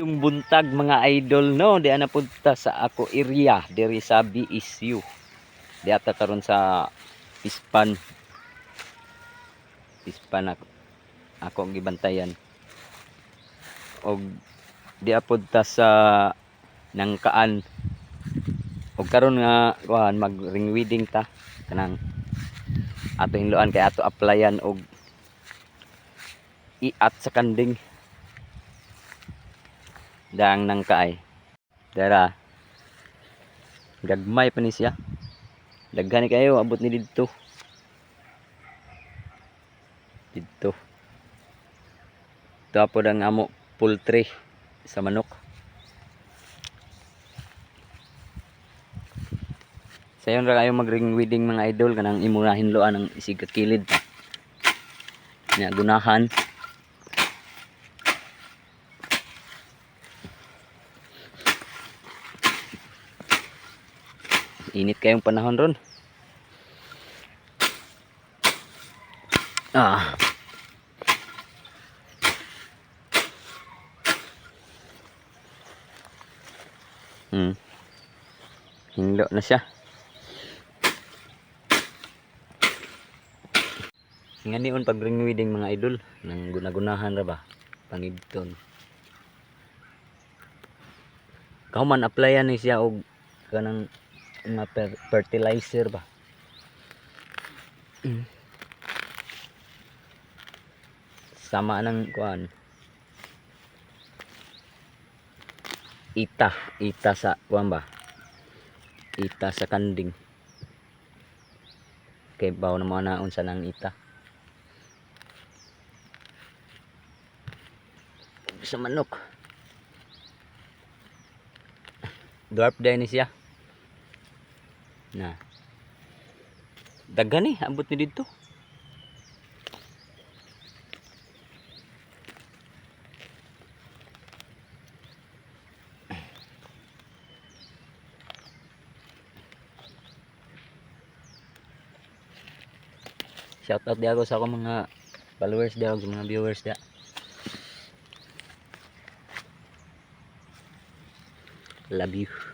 Yung buntag mga idol no, di ana punta sa ako area diri sa BSU. Di ata karon sa Pispan. Pispan ako ako gibantayan. Og di apod ta sa nangkaan. Og karon nga kuan mag ring wedding ta kanang ato hinluan kay ato applyan og iat sa kanding daang nang kaay. Dara. Gagmay pa ni siya. Daghan kayo abot ni didto. Didto. Tapos ang amo poultry sa manok. Sayon ra kayo mag ring wedding mga idol kanang imurahin loan ang isig kakilid nya gunahan Init kayong panahon ron. Ah. Hmm. Hinlo na siya. Nga niyon pag ring wedding mga idol, nang gunagunahan ra ba? Pangibton. Kauman applyan ni siya og kanang mga fer- fertilizer ba? Mm. sama ng kuan ita ita sa kuan ba? Ita sa kanding. Kay bawo na mga naon sa nang ita. Sa manok. Dwarf din siya na. Daghan eh abot ni dito. Shout out di ako sa akong mga followers di ako sa mga viewers di. Love you